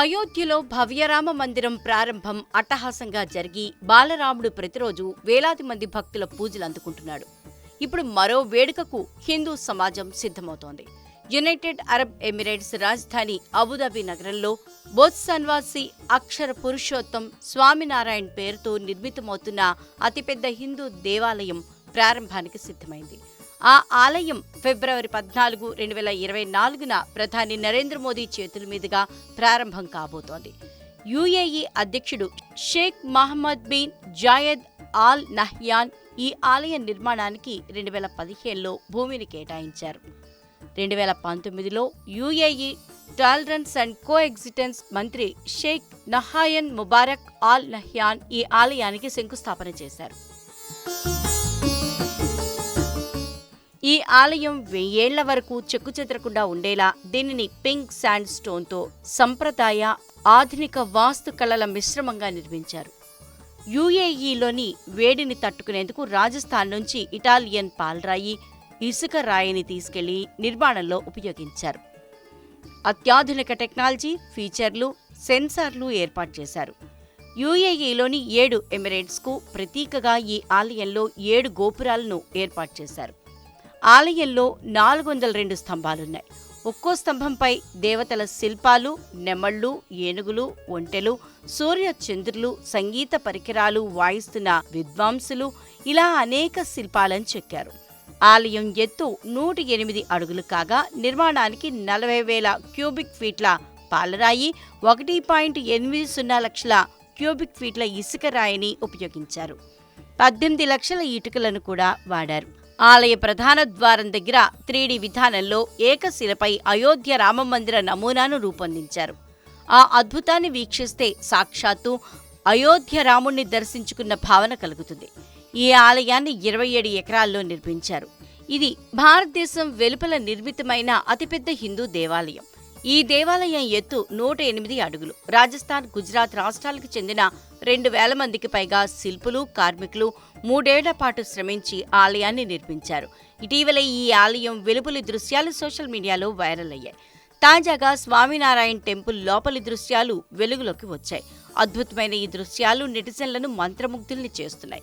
అయోధ్యలో భవ్యరామ మందిరం ప్రారంభం అట్టహాసంగా జరిగి బాలరాముడు ప్రతిరోజు వేలాది మంది భక్తుల పూజలు అందుకుంటున్నాడు. ఇప్పుడు మరో వేడుకకు హిందూ సమాజం సిద్ధమవుతోంది. యునైటెడ్ అరబ్ ఎమిరేట్స్ రాజధాని అబుదాబి నగరంలో బోత్సన్వాసి అక్షర పురుషోత్తం స్వామినారాయణ్ పేరుతో నిర్మితమవుతున్న అతిపెద్ద హిందూ దేవాలయం ప్రారంభానికి సిద్ధమైంది. ఆ ఆలయం ఫిబ్రవరి పద్నాలుగు రెండు వేల ఇరవై నాలుగున ప్రధాని నరేంద్ర మోదీ చేతుల మీదుగా ప్రారంభం కాబోతోంది. యుఏఈ అధ్యక్షుడు Sheikh Mohamed bin Zayed Al Nahyan ఈ ఆలయ నిర్మాణానికి రెండు వేల పదిహేనులో భూమిని కేటాయించారు. రెండు వేల పంతొమ్మిదిలో UAE tolerance and coexistence మంత్రి Sheikh Nahyan Mubarak Al Nahyan ఈ ఆలయానికి శంకుస్థాపన చేశారు. ఈ ఆలయం వెయ్యేళ్ళ వరకు చెక్కుచెదరకుండా ఉండేలా దీనిని పింక్ శాండ్ స్టోన్తో సంప్రదాయ ఆధునిక వాస్తు కళల మిశ్రమంగా నిర్మించారు. యుఏఈలోని వేడిని తట్టుకునేందుకు రాజస్థాన్ నుంచి ఇటాలియన్ పాల్రాయి ఇసుక రాయిని తీసుకెళ్ళి నిర్మాణంలో ఉపయోగించారు. అత్యాధునిక టెక్నాలజీ ఫీచర్లు సెన్సార్లు ఏర్పాటు చేశారు. యుఏఈలోని ఏడు ఎమిరేట్స్కు ప్రతీకగా ఈ ఆలయంలో ఏడు గోపురాలను ఏర్పాటు చేశారు. ఆలయంలో నాలుగు వందల రెండు స్తంభాలున్నాయి. ఒక్కో స్తంభంపై దేవతల శిల్పాలు నెమళ్ళు ఏనుగులు ఒంటెలు సూర్య చంద్రులు సంగీత పరికరాలు వాయిస్తున్న విద్వాంసులు ఇలా అనేక శిల్పాలను చెక్కారు. ఆలయం ఎత్తు నూట ఎనిమిది అడుగులు కాగా నిర్మాణానికి నలభై వేల క్యూబిక్ ఫీట్ల పాలరాయి ఒకటి పాయింట్ ఎనిమిది సున్నా లక్షల క్యూబిక్ ఫీట్ల ఇసుక రాయిని ఉపయోగించారు. పద్దెనిమిది లక్షల ఇటుకలను కూడా వాడారు. ఆలయ ప్రధాన ద్వారం దగ్గర త్రీడీ విధానంలో ఏకశిలపై అయోధ్య రామమందిర నమూనాను రూపొందించారు. ఆ అద్భుతాన్ని వీక్షిస్తే సాక్షాత్తు అయోధ్య రాముణ్ణి దర్శించుకున్న భావన కలుగుతుంది. ఈ ఆలయాన్ని ఇరవై ఏడు ఎకరాల్లో నిర్మించారు. ఇది భారతదేశం వెలుపల నిర్మితమైన అతిపెద్ద హిందూ దేవాలయం. ఈ దేవాలయం ఎత్తు నూట ఎనిమిది అడుగులు. రాజస్థాన్ గుజరాత్ రాష్ట్రాలకు చెందిన రెండు వేల మందికి పైగా శిల్పులు కార్మికులు మూడేళ్ళ పాటు శ్రమించి ఆలయాన్ని నిర్మించారు. ఇటీవల ఈ ఆలయం వెలుపలి దృశ్యాలు సోషల్ మీడియాలో వైరల్ అయ్యాయి. తాజాగా స్వామినారాయణ టెంపుల్ లోపలి దృశ్యాలు వెలుగులోకి వచ్చాయి. అద్భుతమైన ఈ దృశ్యాలు నెటిజన్లను మంత్రముగ్ధుల్ని చేస్తున్నాయి.